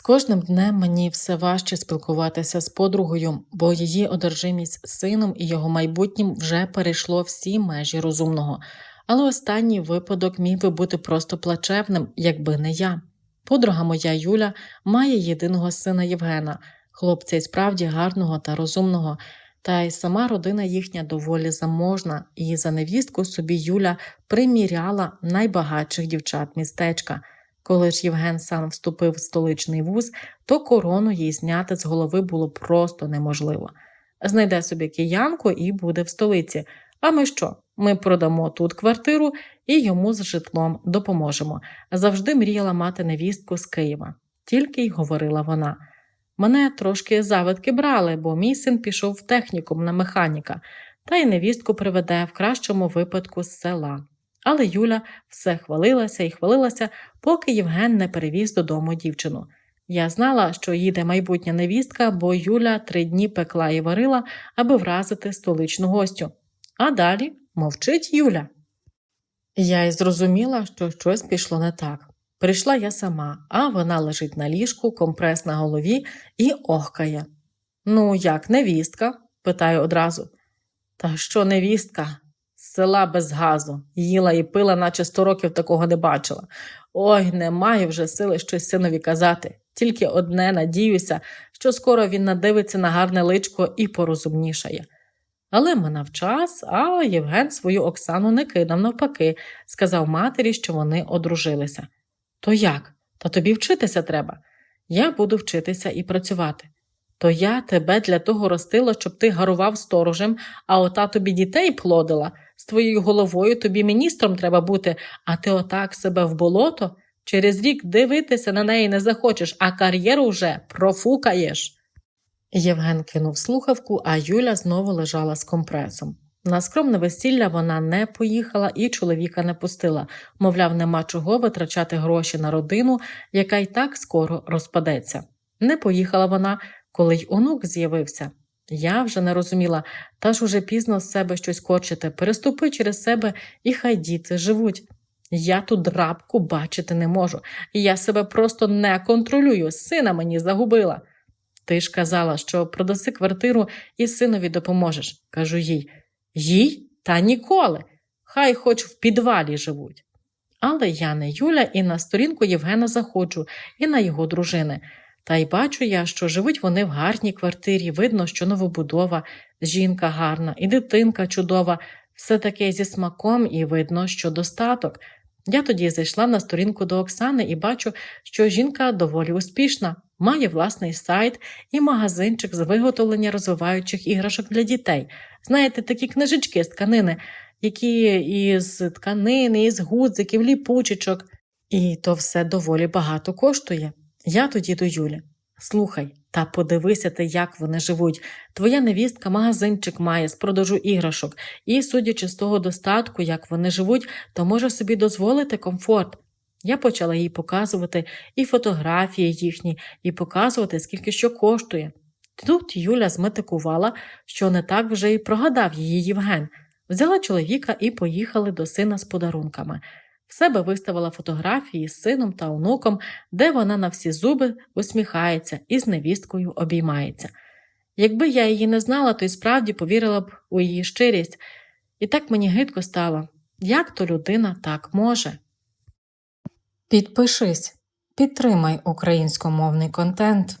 З кожним днем мені все важче спілкуватися з подругою, бо її одержимість сином і його майбутнім вже перейшло всі межі розумного. Але останній випадок міг би бути просто плачевним, якби не я. Подруга моя Юля має єдиного сина Євгена, хлопця й справді гарного та розумного. Та й сама родина їхня доволі заможна, і за невістку собі Юля приміряла найбагатших дівчат містечка. Коли ж Євген сам вступив в столичний вуз, то корону їй зняти з голови було просто неможливо. Знайде собі киянку і буде в столиці. А ми що? Ми продамо тут квартиру і йому з житлом допоможемо. Завжди мріяла мати невістку з Києва. Тільки й говорила вона. Мене трошки завидки брали, бо мій син пішов в технікум на механіка, та й невістку приведе в кращому випадку з села. Але Юля все хвалилася і хвалилася, поки Євген не перевіз додому дівчину. Я знала, що їде майбутня невістка, бо Юля три дні пекла і варила, аби вразити столичну гостю. А далі мовчить Юля. Я й зрозуміла, що щось пішло не так. Прийшла я сама, а вона лежить на ліжку, компрес на голові і охкає. Ну, як невістка? питаю одразу. Та що невістка? Села без газу, їла і пила, наче сто років такого не бачила. Ой, не маю вже сили щось синові казати. Тільки одне надіюся, що скоро він надивиться на гарне личко і порозумнішає. Але минав час, а Євген свою Оксану не кидав навпаки, сказав матері, що вони одружилися. То як? Та тобі вчитися треба. Я буду вчитися і працювати. То я тебе для того ростила, щоб ти гарував сторожем, а ота тобі дітей плодила. З твоєю головою тобі міністром треба бути, а ти отак себе в болото. Через рік дивитися на неї не захочеш, а кар'єру вже профукаєш. Євген кинув слухавку, а Юля знову лежала з компресом. На скромне весілля вона не поїхала і чоловіка не пустила, мовляв, нема чого витрачати гроші на родину, яка й так скоро розпадеться. Не поїхала вона, коли й онук з'явився. Я вже не розуміла, та ж уже пізно з себе щось корчити, переступи через себе і хай діти живуть. Я тут драбку бачити не можу, я себе просто не контролюю, сина мені загубила. Ти ж казала, що продаси квартиру і синові допоможеш, кажу їй. Їй? Та ніколи. Хай хоч в підвалі живуть. Але я не Юля і на сторінку Євгена заходжу, і на його дружини. Та й бачу я, що живуть вони в гарній квартирі, видно, що новобудова, жінка гарна, і дитинка чудова, все таке зі смаком, і видно, що достаток. Я тоді зайшла на сторінку до Оксани і бачу, що жінка доволі успішна, має власний сайт і магазинчик з виготовлення розвиваючих іграшок для дітей. Знаєте, такі книжечки з тканини, які із тканини, із гудзиків, ліпучечок. І то все доволі багато коштує. Я тоді до Юлі. Слухай, та подивися ти, як вони живуть. Твоя невістка магазинчик має з продажу іграшок, і, судячи з того достатку, як вони живуть, то може собі дозволити комфорт. Я почала їй показувати і фотографії їхні, і показувати, скільки що коштує. Тут Юля зметикувала, що не так вже й прогадав її Євген. Взяла чоловіка і поїхали до сина з подарунками. В себе виставила фотографії з сином та онуком, де вона на всі зуби усміхається і з невісткою обіймається. Якби я її не знала, то й справді повірила б у її щирість, і так мені гидко стало, як то людина так може. Підпишись, підтримай українськомовний контент.